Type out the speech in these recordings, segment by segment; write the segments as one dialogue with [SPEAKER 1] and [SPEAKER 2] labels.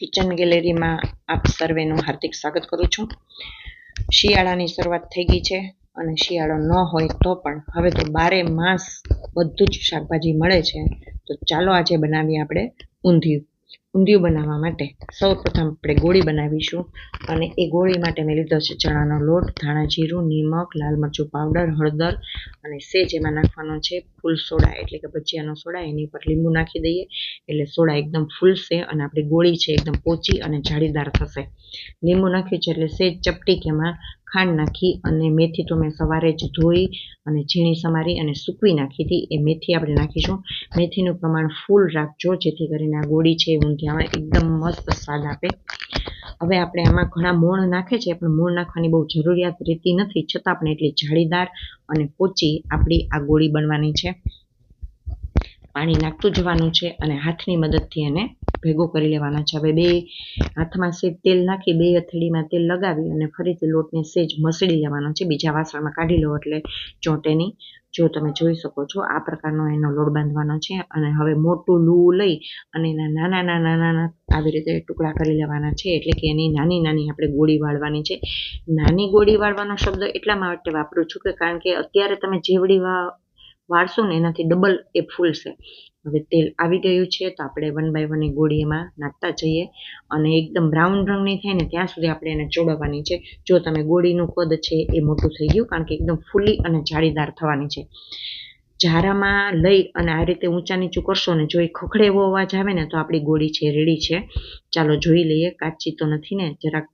[SPEAKER 1] Kitchen ગેલેરીમાં આપ સર્વેનું હાર્દિક સ્વાગત કરું છું. શિયાળાની શરૂઆત થઈ ગઈ છે અને શિયાળો ન હોય તો પણ હવે તો બારે માસ બધું જ શાકભાજી મળે છે. તો ચાલો આજે બનાવીએ આપણે ઊંધિયું. ઊંધિયું બનાવવા માટે. સૌપ્રથમ આપણે ગોળી બનાવીશું અને એ ગોળી માટે મેં લીધો છે ચણાનો લોટ, ધાણા જીરું, નિમક, લાલ મરચું પાવડર હળદર અને સેજ એમાં નાખવાનો છે ફૂલ સોડા એટલે કે ભજીયાનો સોડા. એની ઉપર લીંબુ નાખી દઈએ એટલે સોડા એકદમ ફૂલશે અને આપણી ગોળી છે એકદમ પોચી અને જાળીદાર થશે. લીંબુ નાખ્યું છે એટલે સેજ ચપટી કે એમાં ખાંડ નાખી અને મેથી તો મેં સવારે જ ધોઈ અને ઝીણી સમારી અને સૂકવી નાખી હતી. એ મેથી આપણે નાખીશું. મેથીનું પ્રમાણ ફૂલ રાખજો, જેથી કરીને આ ગોળી છે ઊંધિયામાં એકદમ મસ્ત સ્વાદ આપે. હવે આપણે આમાં ઘણા મૂળ નાખે છે, પણ મૂળ નાખવાની બહુ જરૂરિયાત રહેતી નથી. છતાં પણ એટલી જાળીદાર અને પોચી આપણી આ ગોળી બનવાની છે. પાણી નાખતું જવાનું છે અને હાથની મદદથી એને ભેગો કરી લેવાનો છે. હવે બે હાથમાં સેજ તેલ નાખી, બે હથેળીમાં તેલ લગાવી અને ફરીથી લોટને સેજ મસળી લેવાનો છે. બીજા વાસણમાં કાઢી લો એટલે ચોંટેની જો તમે જોઈ શકો છો, આ પ્રકારનો એનો લોટ બાંધવાનો છે અને હવે મોટું લૂ લઈ અને એના નાના નાના નાના આવી રીતે ટુકડા કરી લેવાના છે. એટલે કે એની નાની નાની આપણે ગોળી વાળવાની છે. નાની ગોળી વાળવાનો શબ્દ એટલા માટે વાપરું છું કે કારણ કે અત્યારે તમે જેવડી વાળશો ને એનાથી ડબલ એ ફૂલશે હવે તેલ આવી ગયું છે તો આપણે વન બાય વન એ ગોળી એમાં નાખતા જઈએ અને એકદમ બ્રાઉન રંગની થાય ને ત્યાં સુધી આપણે એને ચોડવવાની છે. જો તમે ગોળીનું કદ છે એ મોટું થઈ ગયું કારણ કે એકદમ ફૂલી અને જાળીદાર થવાની છે. ઝારામાં લઈ અને આ રીતે ઊંચા નીચું કરશો ને જો એ ખખડે એવો અવાજ આવે ને તો આપણી ગોળી છે રેડી છે. ચાલો જોઈ લઈએ, કાચી તો નથી ને, જરાક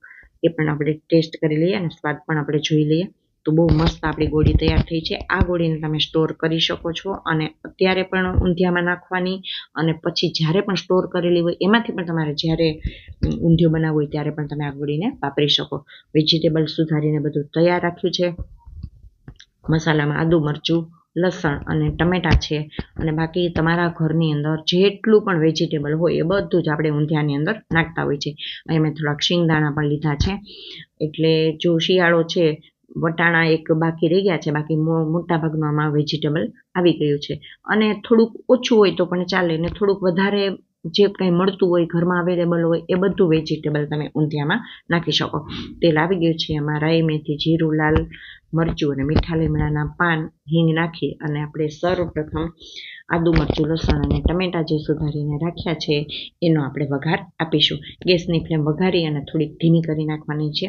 [SPEAKER 1] એ પણ આપણે ટેસ્ટ કરી લઈએ અને સ્વાદ પણ આપણે જોઈ લઈએ. તો બહુ મસ્ત આપણી ગોળી તૈયાર થઈ છે. આ ગોળીને તમે સ્ટોર કરી શકો છો અને અત્યારે પણ ઊંધિયામાં નાખવાની અને પછી જ્યારે પણ સ્ટોર કરેલી હોય એમાંથી પણ તમારે જ્યારે ઊંધિયું બનાવવું હોય ત્યારે પણ તમે આ ગોળીને વાપરી શકો. વેજીટેબલ સુધારીને બધું તૈયાર રાખ્યું છે. મસાલામાં આદુ, મરચું, લસણ અને ટમેટા છે અને બાકી તમારા ઘરની અંદર જેટલું પણ વેજીટેબલ હોય એ બધું જ આપણે ઊંધિયાની અંદર નાખતા હોય છે. અહીં મેં થોડાક શિંગદાણા પણ લીધા છે. એટલે જો શિયાળો છે વટાણા એક બાકી રહી ગયા છે, બાકી મોટા ભાગનું આમાં વેજીટેબલ આવી ગયું છે. અને થોડુંક ઓછું હોય તો પણ ચાલે ને થોડુંક વધારે જે કંઈ મળતું હોય, ઘરમાં અવેલેબલ હોય, એ બધું વેજીટેબલ તમે ઊંધિયામાં નાખી શકો. તેલ આવી ગયું છે, એમાં રાઈ, મેથી, જીરું, લાલ મરચું અને મીઠા લીમડાના પાન હિંગ નાખી અને આપણે સર્વપ્રથમ આદુ, મરચું, લસણ અને ટમેટા જે સુધારીને રાખ્યા છે, એનો આપણે વઘાર આપીશું. ગેસની ફ્લેમ વઘારી અને થોડીક ધીમી કરી નાખવાની છે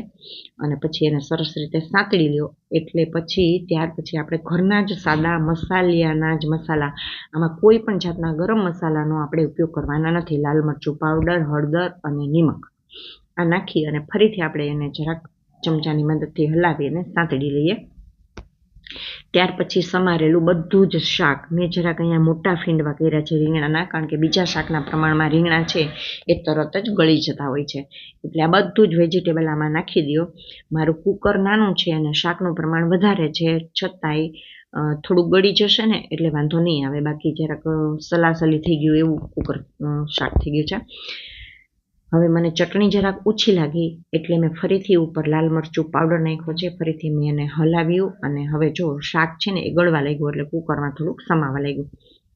[SPEAKER 1] અને પછી એને સરસ રીતે સાંતળી લ્યો. એટલે પછી, ત્યાર પછી આપણે ઘરના જ સાદા મસાલિયાના જ મસાલા, આમાં કોઈ પણ જાતના ગરમ મસાલાનો આપણે ઉપયોગ કરવાના નથી. લાલ મરચું પાવડર, હળદર અને નિમક. આ નાખી અને ફરીથી આપણે એને જરાક ચમચાની મદદથી હલાવી અને સાંતળી લઈએ. ત્યાર પછી સમારેલું બધું જ શાક. મેં જરાક અહીંયા મોટા ફીંડવા કર્યા છે રીંગણાના, કારણ કે બીજા શાકના પ્રમાણમાં રીંગણા છે, એ તરત જ ગળી જતા હોય છે. એટલે આ બધું જ વેજીટેબલ આમાં નાખી દો મારું કુકર નાનું છે અને શાકનું પ્રમાણ વધારે છે, છતાંય થોડુંક ગળી જશે ને, એટલે વાંધો નહીં આવે. બાકી જરાક સલાસલી થઈ ગયું એવું કુકર શાક થઈ ગયું છે. હવે મને ચટણી જરાક ઓછી લાગી એટલે મેં ફરીથી ઉપર લાલ મરચું પાવડર નાખ્યો છે. ફરીથી મેં એને હલાવ્યું અને હવે જો શાક છે ને એ ગળવા લાગ્યું એટલે કુકરમાં થોડુંક સમાવા લાગ્યું.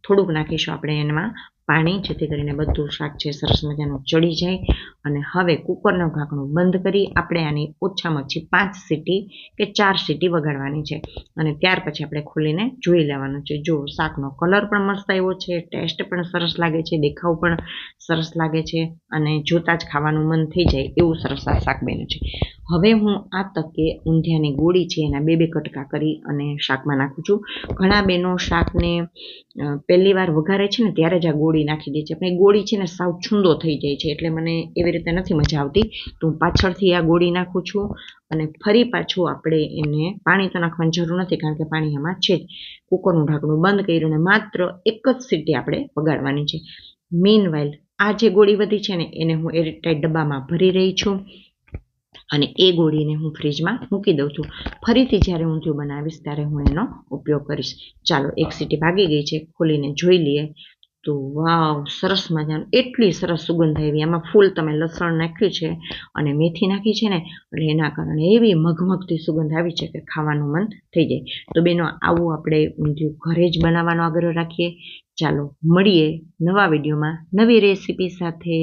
[SPEAKER 1] થોડુંક નાખીશું આપણે એમાં પાણી જેથી કરીને બધું શાક છે, સરસ મજાનું ચડી જાય. અને હવે કુકરનું ઢાંકણું બંધ કરી આપણે આની ઓછામાં ઓછી પાંચ સીટી કે ચાર સીટી વગાડવાની છે. અને ત્યાર પછી આપણે ખોલીને જોઈ લેવાનું છે. જો શાકનો કલર પણ મસ્ત આવ્યો છે, ટેસ્ટ પણ સરસ લાગે છે, દેખાવ પણ સરસ લાગે છે અને જોતાં જ ખાવાનું મન થઈ જાય એવું સરસ આ શાક બન્યું છે. હવે હું આ તકે ઊંધિયાની ગોળી છે એના બે બે કટકા કરી અને શાકમાં નાખું છું. ઘણા બહેનો શાકને પહેલી વાર વઘારે છે ને ત્યારે જ આ ગોળી નાખી દે છે. પણ એ ગોળી છે ને સાવ છૂંદો થઈ જાય છે એટલે મને એવી રીતે નથી મજા આવતી. તો હું પાછળથી આ ગોળી નાખું છું અને ફરી પાછું આપણે એને પાણી તો નાખવાની જરૂર નથી કારણ કે પાણી એમાં છે જ. કુકરનું ઢાંકણું બંધ કર્યું અને માત્ર એક જ સીટી આપણે વગાડવાની છે. મીનવાઇલ આ જે ગોળી વધી છે ને એને હું એરટાઈટ ડબ્બામાં ભરી રહી છું. અને એ ગોળીને હું ફ્રીજમાં મૂકી દઉં છું. ફરીથી જ્યારે ઊંધિયું બનાવીશ ત્યારે હું એનો ઉપયોગ કરીશ. ચાલો, એક સીટી ભાગી ગઈ છે, ખોલીને જોઈ લઈએ. તો વાવ, સરસ મજાનું, એટલી સરસ સુગંધ આવી. એમાં ફૂલ તમે લસણ નાખ્યું છે અને મેથી નાખી છે ને, એટલે એના કારણે એવી મગમગતી સુગંધ આવી છે કે ખાવાનું મન થઈ જાય. તો બેનો, આવું આપણે ઊંધિયું ઘરે જ બનાવવાનો આગ્રહ રાખીએ. ચાલો, મળીએ નવા વિડીયોમાં નવી રેસીપી સાથે.